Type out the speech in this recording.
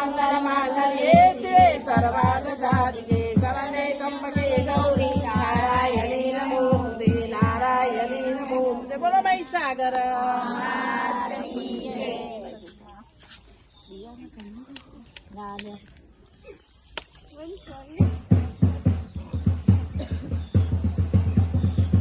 మంగళ సర్వమంగళమాంగళ్యే శివే సర్వాద సాధికే శరణే కంపకే గౌరీ. నారాయణీ నమోస్తే నారాయణీ నమోస్తే బోలో మహిసాగర రాలే